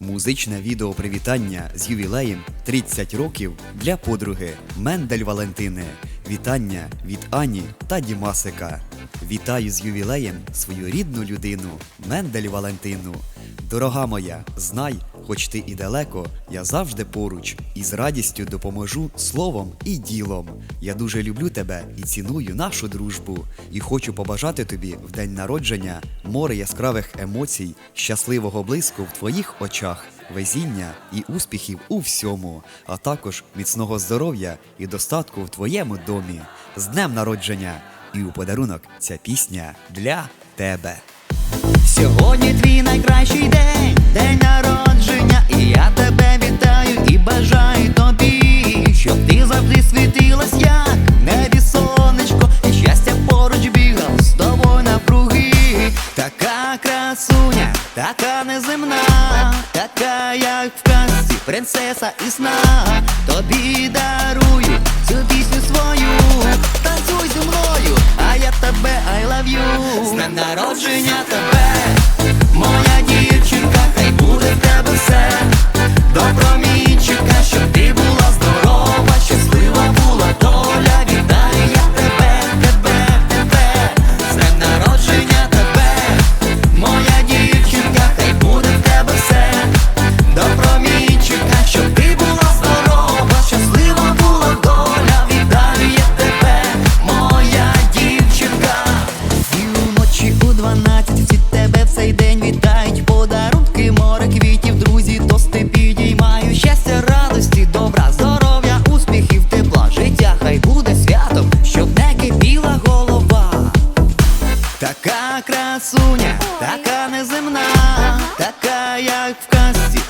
Музичне відео привітання з ювілеєм 30 років для подруги Мендель Валентини. Вітання від Ані та Дімасика. Вітаю з ювілеєм свою рідну людину Мендель Валентину. Дорога моя, знай, хоч ти і далеко, я завжди поруч і з радістю допоможу словом і ділом. Я дуже люблю тебе і ціную нашу дружбу. І хочу побажати тобі в день народження море яскравих емоцій, щасливого блиску в твоїх очах, везіння і успіхів у всьому, а також міцного здоров'я і достатку в твоєму домі. З днем народження! І у подарунок ця пісня для тебе. Сьогодні твій найкращий день, день народження, я тебе вітаю і бажаю тобі, щоб ти завжди світилась, як небі сонечко, і щастя поруч бігав з тобою навкруги. Така красуня, така неземна, така, як в казці, принцеса і сна. Тобі дарую цю пісню свою, танцюй зі мною, а я тебе I love you З днем народження тебе, моя дівчинка, хай буде в тебе все.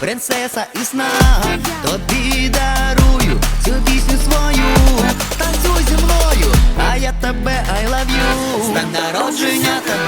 Принцеса і сна. Тобі дарую цю пісню свою, танцюй зі мною, а я тебе I love you. З днем народження тебе,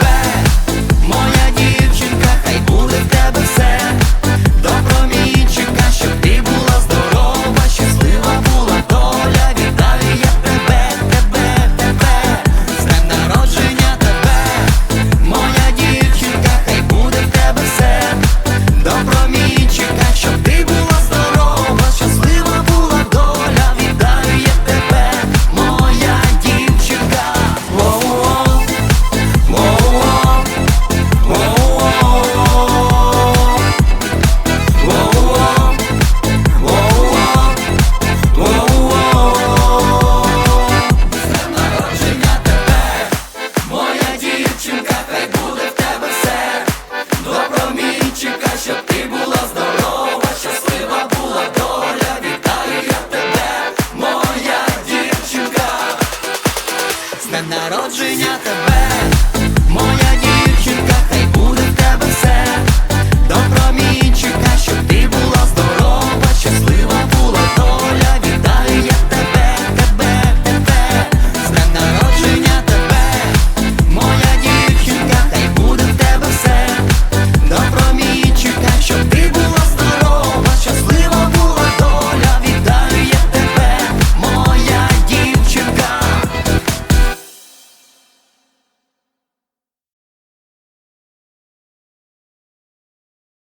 like a